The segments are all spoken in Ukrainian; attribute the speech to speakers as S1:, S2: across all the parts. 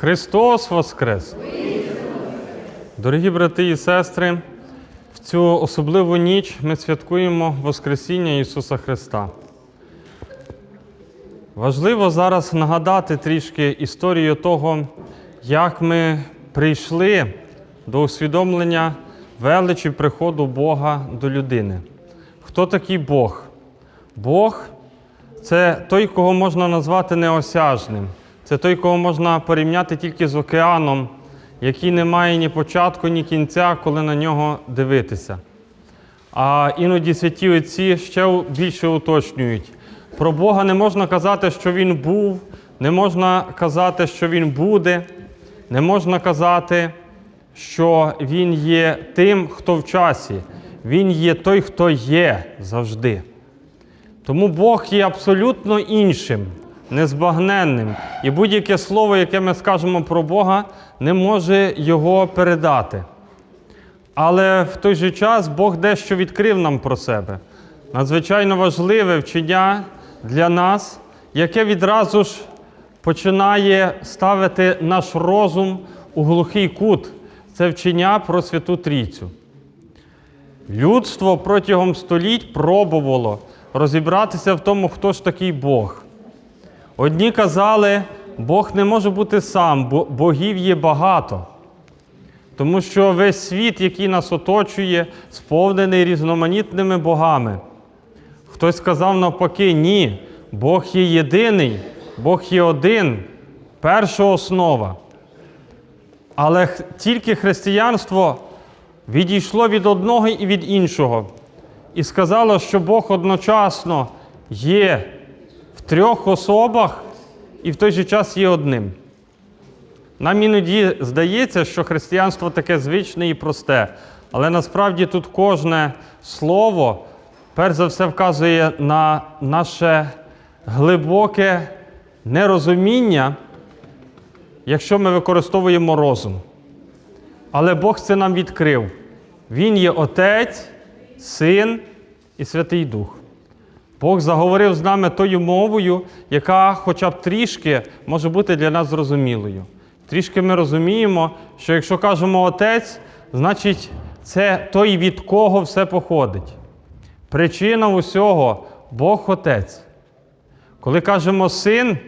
S1: Христос Воскрес! Дорогі брати і сестри, в цю особливу ніч ми святкуємо Воскресіння Ісуса Христа. Важливо зараз нагадати трішки історію того, як ми прийшли до усвідомлення величі приходу Бога до людини. Хто такий Бог? Бог це той, кого можна назвати неосяжним. Це той, кого можна порівняти тільки з океаном, який не має ні початку, ні кінця, коли на нього дивитися. А іноді святі отці ще більше уточнюють. Про Бога не можна казати, що Він був, не можна казати, що Він буде, не можна казати, що Він є тим, хто в часі. Він є той, хто є завжди. Тому Бог є абсолютно іншим, незбагненним. І будь-яке слово, яке ми скажемо про Бога, не може його передати. Але в той же час Бог дещо відкрив нам про себе. Надзвичайно важливе вчення для нас, яке відразу ж починає ставити наш розум у глухий кут. Це вчення про Святу Трійцю. Людство протягом століть пробувало розібратися в тому, хто ж такий Бог. Одні казали, Бог не може бути сам, бо богів є багато. Тому що весь світ, який нас оточує, сповнений різноманітними богами. Хтось сказав навпаки, ні, Бог є єдиний, Бог є один, перша основа. Але тільки християнство відійшло від одного і від іншого і сказало, що Бог одночасно є трьох особах і в той же час є одним. Нам іноді здається, що християнство таке звичне і просте, але насправді тут кожне слово, перш за все, вказує на наше глибоке нерозуміння, якщо ми використовуємо розум. Але Бог це нам відкрив. Він є Отець, Син і Святий Дух. Бог заговорив з нами тою мовою, яка хоча б трішки може бути для нас зрозумілою. Трішки ми розуміємо, що якщо кажемо Отець, значить це той, від кого все походить. Причина усього Бог Отець. Коли кажемо син,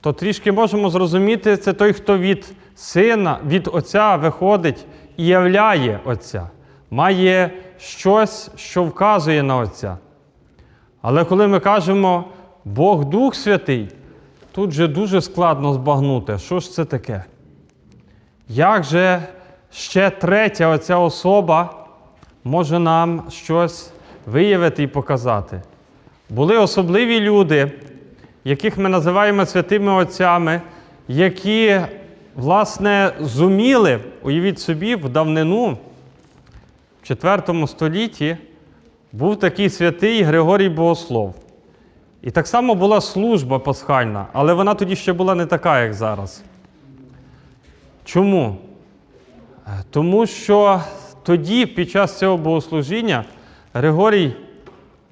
S1: то трішки можемо зрозуміти, це той, хто від сина, від Отця виходить і являє Отця, має щось, що вказує на Отця. Але коли ми кажемо Бог Дух Святий, тут же дуже складно збагнути, що ж це таке. Як же ще третя оця особа може нам щось виявити і показати? Були особливі люди, яких ми називаємо святими отцями, які, власне, зуміли, уявіть собі, в давнину, в IV столітті, був такий святий Григорій Богослов. І так само була служба пасхальна, але вона тоді ще була не така, як зараз. Чому? Тому що тоді, під час цього богослужіння, Григорій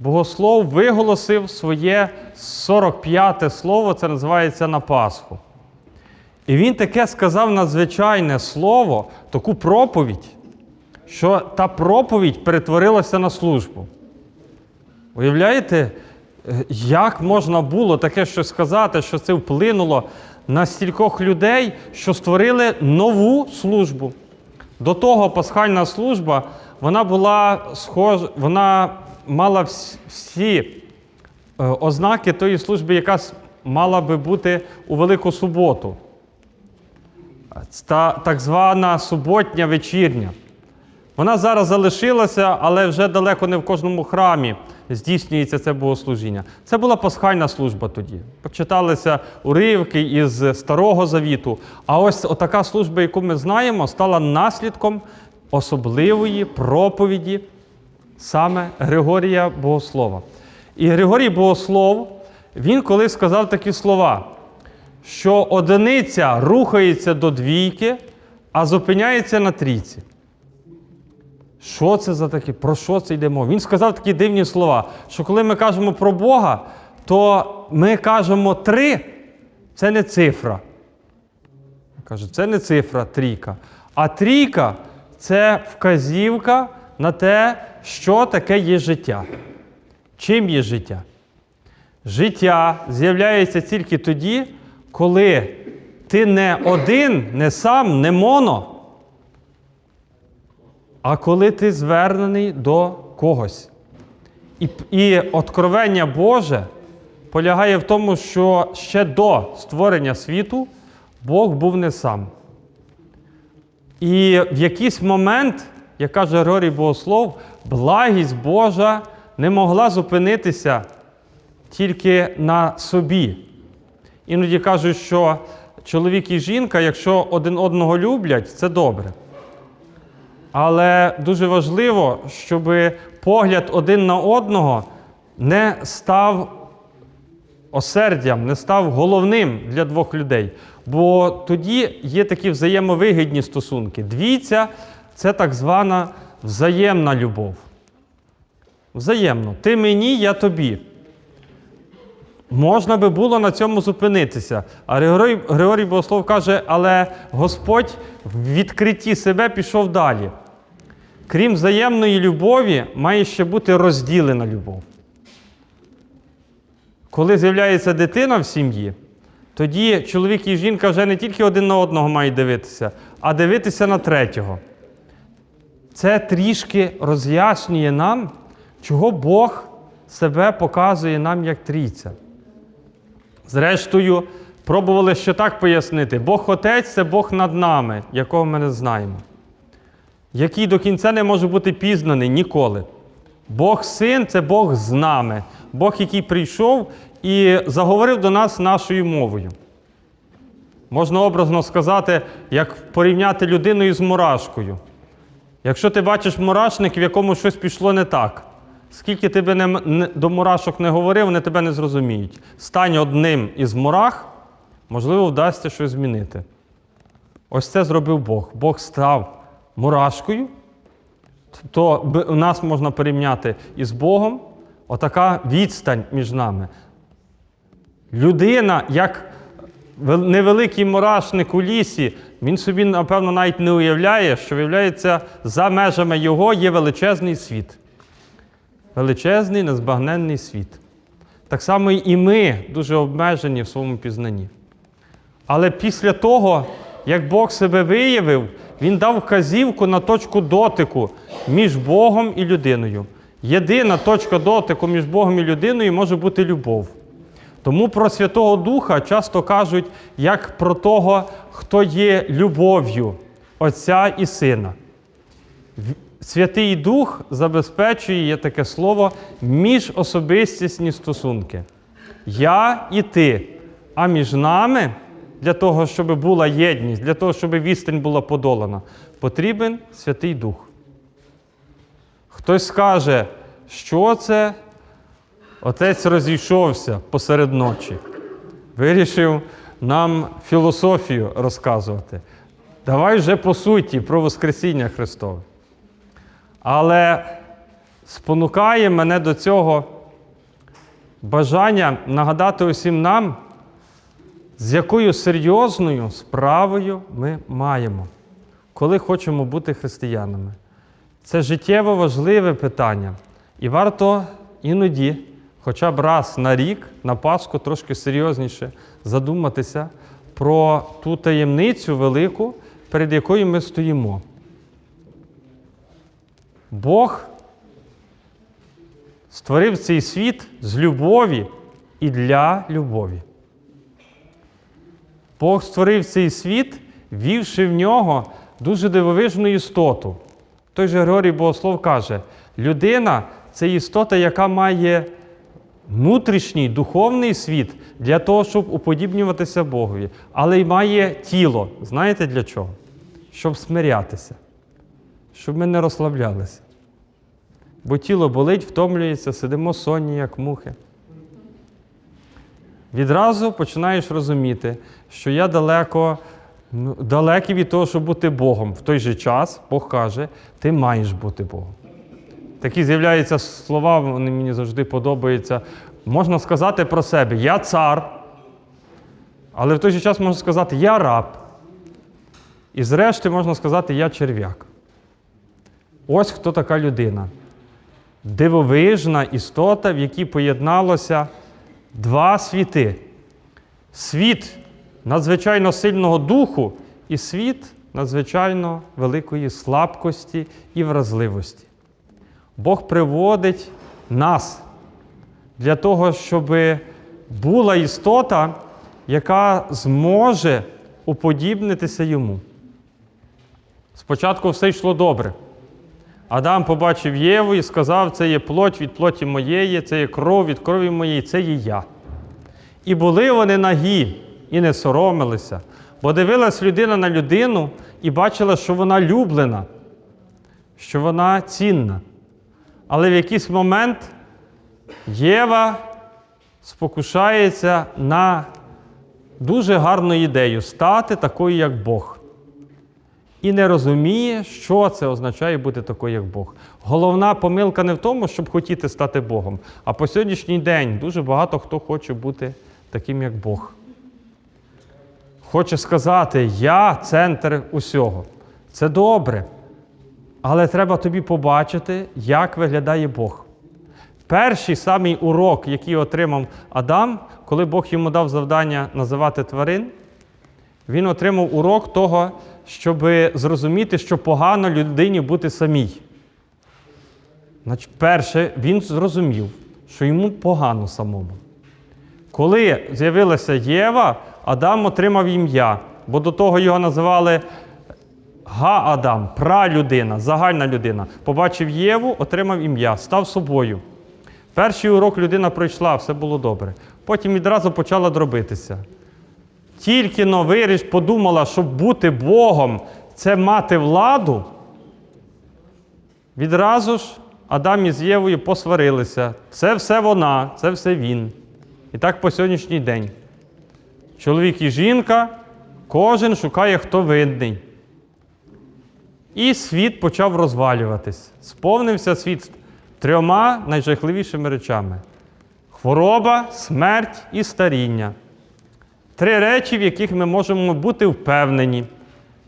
S1: Богослов виголосив своє 45-те слово, це називається на Пасху. І він таке сказав надзвичайне слово, таку проповідь, що та проповідь перетворилася на службу. Уявляєте, е, як можна було таке щось сказати, що це вплинуло на стількох людей, що створили нову службу. До того пасхальна служба, вона була схожа, вона мала всі е, ознаки тої служби, яка мала би бути у Велику суботу. Та так звана суботня вечірня. Вона зараз залишилася, але вже далеко не в кожному храмі здійснюється це богослужіння. Це була пасхальна служба тоді. Почиталися уривки із Старого Завіту. А ось така служба, яку ми знаємо, стала наслідком особливої проповіді саме Григорія Богослова. І Григорій Богослов, він колись сказав такі слова, що одиниця рухається до двійки, а зупиняється на трійці. Що це за таке? Про що це йде мова? Він сказав такі дивні слова, що коли ми кажемо про Бога, то ми кажемо три це не цифра. Каже, це не цифра трійка. А трійка це вказівка на те, що таке є життя. Чим є життя? Життя з'являється тільки тоді, коли ти не один, не сам, не моно, а коли ти звернений до когось. І, і откровення Боже полягає в тому, що ще до створення світу Бог був не сам. І в якийсь момент, як каже Григорій Богослов, благість Божа не могла зупинитися тільки на собі. Іноді кажуть, що чоловік і жінка, якщо один одного люблять, це добре. Але дуже важливо, щоб погляд один на одного не став осердям, не став головним для двох людей. Бо тоді є такі взаємовигідні стосунки. Двійця це так звана взаємна любов. Взаємно. Ти мені, я тобі. Можна би було на цьому зупинитися. А Григорій, Григорій Богослов каже, але Господь в відкритті себе пішов далі. Крім взаємної любові, має ще бути розділена любов. Коли з'являється дитина в сім'ї, тоді чоловік і жінка вже не тільки один на одного мають дивитися, а дивитися на третього. Це трішки роз'яснює нам, чого Бог себе показує нам як трійця. Зрештою, пробували ще так пояснити: Бог Отець це Бог над нами, якого ми не знаємо, який до кінця не може бути пізнаний ніколи. Бог Син це Бог з нами, Бог, який прийшов і заговорив до нас нашою мовою. Можна образно сказати, як порівняти людину із мурашкою. Якщо ти бачиш мурашник, в якому щось пішло не так, скільки ти би не, до мурашок не говорив, вони тебе не зрозуміють. Стань одним із мурах, можливо, вдасться щось змінити. Ось це зробив Бог. Бог став мурашкою, то у нас можна порівняти із Богом отака відстань між нами. Людина, як невеликий мурашник у лісі, він собі, напевно, навіть не уявляє, що виявляється, за межами його є величезний світ. Величезний, незбагненний світ. Так само і ми дуже обмежені в своєму пізнанні. Але після того, як Бог себе виявив, Він дав вказівку на точку дотику між Богом і людиною. Єдина точка дотику між Богом і людиною може бути любов. Тому про Святого Духа часто кажуть як про того, хто є любов'ю Отця і Сина. Святий Дух забезпечує є таке слово міжособистісні стосунки. Я і ти. А між нами, для того, щоб була єдність, для того, щоб відстань була подолана, потрібен Святий Дух. Хтось скаже, що це отець розійшовся посеред ночі. Вирішив нам філософію розказувати. Давай вже по суті про Воскресіння Христове. Але спонукає мене до цього бажання нагадати усім нам, з якою серйозною справою ми маємо, коли хочемо бути християнами. Це життєво важливе питання. І варто іноді, хоча б раз на рік, на Пасху, трошки серйозніше задуматися про ту таємницю велику, перед якою ми стоїмо. Бог створив цей світ з любові і для любові. Бог створив цей світ, вівши в нього дуже дивовижну істоту. Той же Григорій Богослов каже: людина це істота, яка має внутрішній духовний світ для того, щоб уподібнюватися Богові, але й має тіло. Знаєте для чого? Щоб смирятися, щоб ми не розслаблялися. Бо тіло болить, втомлюється, сидимо сонні, як мухи. Відразу починаєш розуміти, що я далеко, ну, далекий від того, щоб бути Богом. В той же час Бог каже, ти маєш бути Богом. Такі з'являються слова, вони мені завжди подобаються. Можна сказати про себе: я цар, але в той же час можна сказати, я раб. І зрешті можна сказати, я черв'як. Ось хто така людина. Дивовижна істота, в якій поєдналося два світи. Світ надзвичайно сильного духу і світ надзвичайно великої слабкості і вразливості. Бог приводить нас для того, щоб була істота, яка зможе уподібнитися йому. Спочатку все йшло добре. Адам побачив Єву і сказав, це є плоть від плоті моєї, це є кров від крові моєї, це є я. І були вони нагі і не соромилися, бо дивилась людина на людину і бачила, що вона люблена, що вона цінна. Але в якийсь момент Єва спокушається на дуже гарну ідею стати такою, як Бог. І не розуміє, що це означає бути такою, як Бог. Головна помилка не в тому, щоб хотіти стати Богом, а по сьогоднішній день дуже багато хто хоче бути таким, як Бог. Хоче сказати, я центр усього. Це добре. Але треба тобі побачити, як виглядає Бог. Перший самий урок, який отримав Адам, коли Бог йому дав завдання називати тварин, він отримав урок того, щоб зрозуміти, що погано людині бути самій. Значить, перше, він зрозумів, що йому погано самому. Коли з'явилася Єва, Адам отримав ім'я, бо до того його називали Га-Адам, пралюдина, загальна людина. Побачив Єву, отримав ім'я, став собою. Перший урок людина пройшла, все було добре. Потім відразу почала дробитися. Тільки но виріш подумала, щоб бути Богом це мати владу. Відразу ж Адам із Євою посварилися. Це все вона, це все він. І так по сьогоднішній день. Чоловік і жінка, кожен шукає, хто винний. І світ почав розвалюватись. Сповнився світ трьома найжахливішими речами: хвороба, смерть і старіння. Три речі, в яких ми можемо бути впевнені,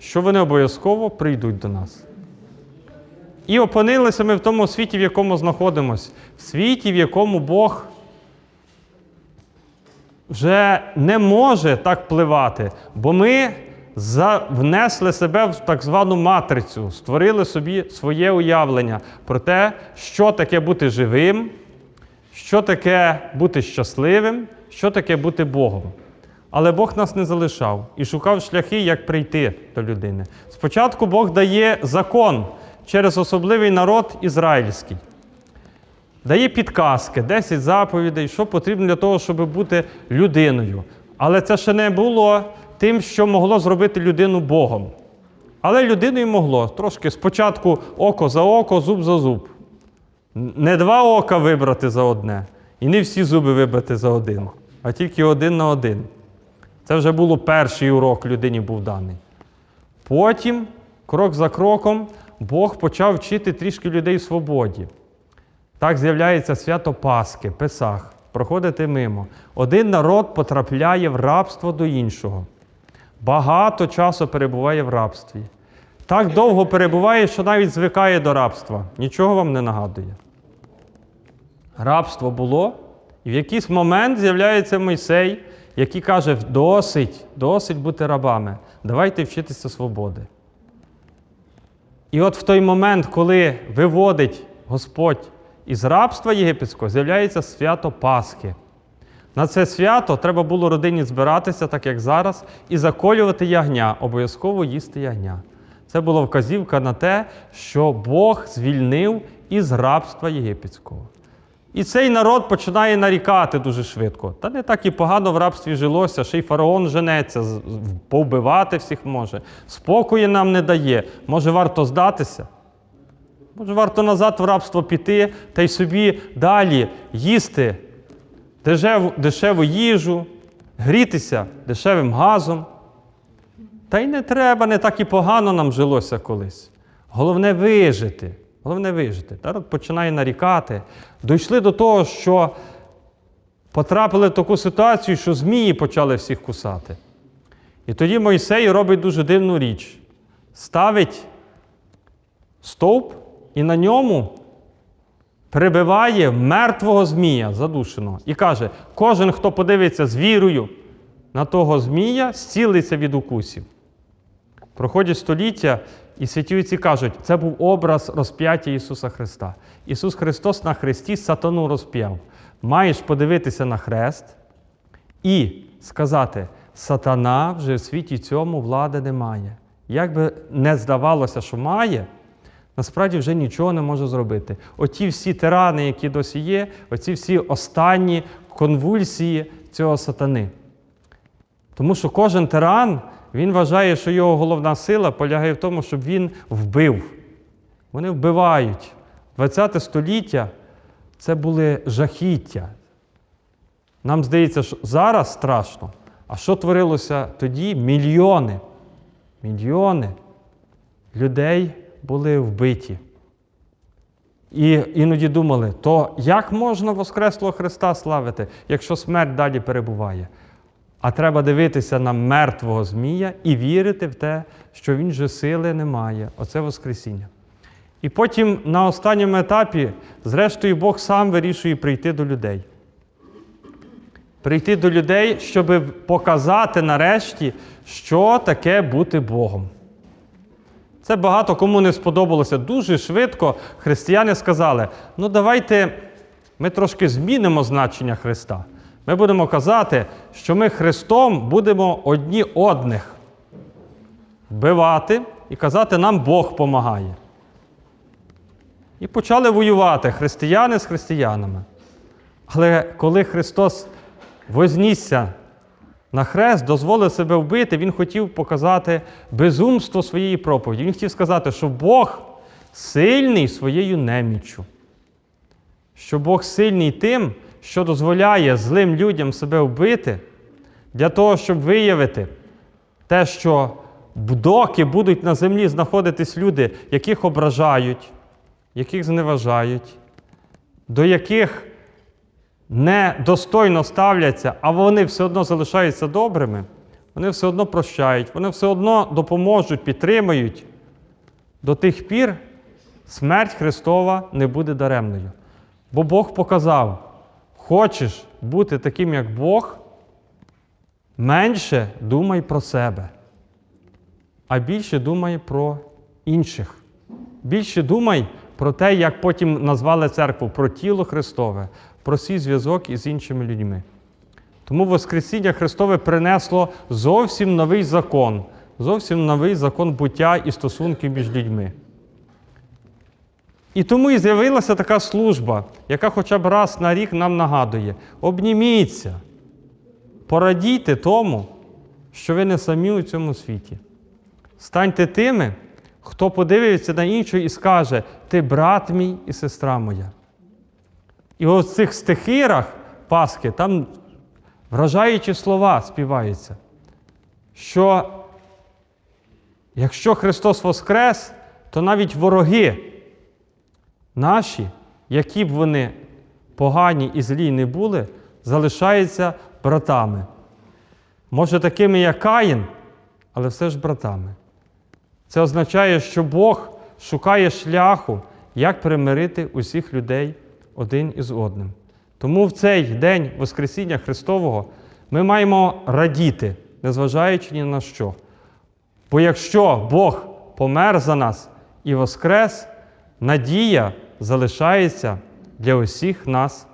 S1: що вони обов'язково прийдуть до нас. І опинилися ми в тому світі, в якому знаходимося, в світі, в якому Бог вже не може так впливати, бо ми внесли себе в так звану матрицю, створили собі своє уявлення про те, що таке бути живим, що таке бути щасливим, що таке бути Богом. Але Бог нас не залишав і шукав шляхи, як прийти до людини. Спочатку Бог дає закон через особливий народ ізраїльський. Дає підказки, 10 заповідей, що потрібно для того, щоб бути людиною. Але це ще не було тим, що могло зробити людину Богом. Але людиною могло трошки спочатку око за око, зуб за зуб. Не два ока вибрати за одне, і не всі зуби вибрати за один, а тільки один на один. Це вже було перший урок людині був даний. Потім, крок за кроком, Бог почав вчити трішки людей в свободі. Так з'являється свято Пасхи, Песах, проходити мимо. Один народ потрапляє в рабство до іншого. Багато часу перебуває в рабстві. Так довго перебуває, що навіть звикає до рабства. Нічого вам не нагадує. Рабство було, і в якийсь момент з'являється Мойсей, який каже: досить, досить бути рабами. Давайте вчитися свободи. І от в той момент, коли виводить Господь із рабства єгипетського, з'являється свято Пасхи. На це свято треба було родині збиратися, так як зараз, і заколювати ягня, обов'язково їсти ягня. Це була вказівка на те, що Бог звільнив із рабства єгипетського. І цей народ починає нарікати дуже швидко. Та не так і погано в рабстві жилося, ще й фараон женеться, повбивати всіх може. Спокою нам не дає. Може, варто здатися? Може, варто назад в рабство піти та й собі далі їсти дешеву, дешеву їжу, грітися дешевим газом. Та й не треба, не так і погано нам жилося колись. Головне вижити. Головне вижити. Народ починає нарікати. Дійшли до того, що потрапили в таку ситуацію, що змії почали всіх кусати. І тоді Мойсей робить дуже дивну річ. ставить стовп і на ньому прибиває мертвого змія задушеного. І каже: кожен, хто подивиться з вірою на того змія, зцілиться від укусів. Проходять століття, і святі отці кажуть, це був образ розп'яття Ісуса Христа. Ісус Христос на хресті сатану розп'яв. Маєш подивитися на хрест і сказати: сатана вже в світі цьому влади не має. Як би не здавалося, що має, насправді вже нічого не може зробити. Оті всі тирани, які досі є, оці всі останні конвульсії цього сатани. Тому що кожен тиран, він вважає, що його головна сила полягає в тому, щоб він вбив. Вони вбивають. 20 століття це були жахіття. Нам здається, що зараз страшно. А що творилося тоді? Мільйони. Мільйони людей були вбиті. І іноді думали, то як можна Воскреслого Христа славити, якщо смерть далі перебуває? А треба дивитися на мертвого Змія і вірити в те, що він же сили не має. Оце Воскресіння. І потім на останньому етапі, зрештою, Бог сам вирішує прийти до людей. Прийти до людей, щоб показати нарешті, що таке бути Богом. Це багато кому не сподобалося. Дуже швидко християни сказали: ну давайте ми трошки змінимо значення Христа. Ми будемо казати, що ми Христом будемо одні одних вбивати і казати, нам Бог помагає. І почали воювати християни з християнами. Але коли Христос вознісся на хрест, дозволив себе вбити, Він хотів показати безумство своєї проповіді. Він хотів сказати, що Бог сильний своєю неміччю. Що Бог сильний тим, що дозволяє злим людям себе вбити, для того, щоб виявити те, що доки будуть на землі знаходитись люди, яких ображають, яких зневажають, до яких недостойно ставляться, а вони все одно залишаються добрими, вони все одно прощають, вони все одно допоможуть, підтримують. До тих пір смерть Христова не буде даремною. Бо Бог показав, хочеш бути таким, як Бог, менше думай про себе, а більше думай про інших. Більше думай про те, як потім назвали церкву, про тіло Христове, про свій зв'язок із іншими людьми. Тому Воскресіння Христове принесло зовсім новий закон, зовсім новий закон буття і стосунків між людьми. І тому і з'явилася така служба, яка хоча б раз на рік нам нагадує: обніміться, порадійте тому, що ви не самі у цьому світі. Станьте тими, хто подивиться на іншого і скаже: Ти брат мій і сестра моя. І в цих стихирах Пасхи там вражаючі слова співаються, що якщо Христос Воскрес, то навіть вороги наші, які б вони погані і злі не були, залишаються братами. Може, такими, як Каїн, але все ж братами. Це означає, що Бог шукає шляху, як примирити усіх людей один із одним. Тому в цей день Воскресіння Христового ми маємо радіти, незважаючи ні на що. Бо якщо Бог помер за нас і воскрес, надія залишається для усіх нас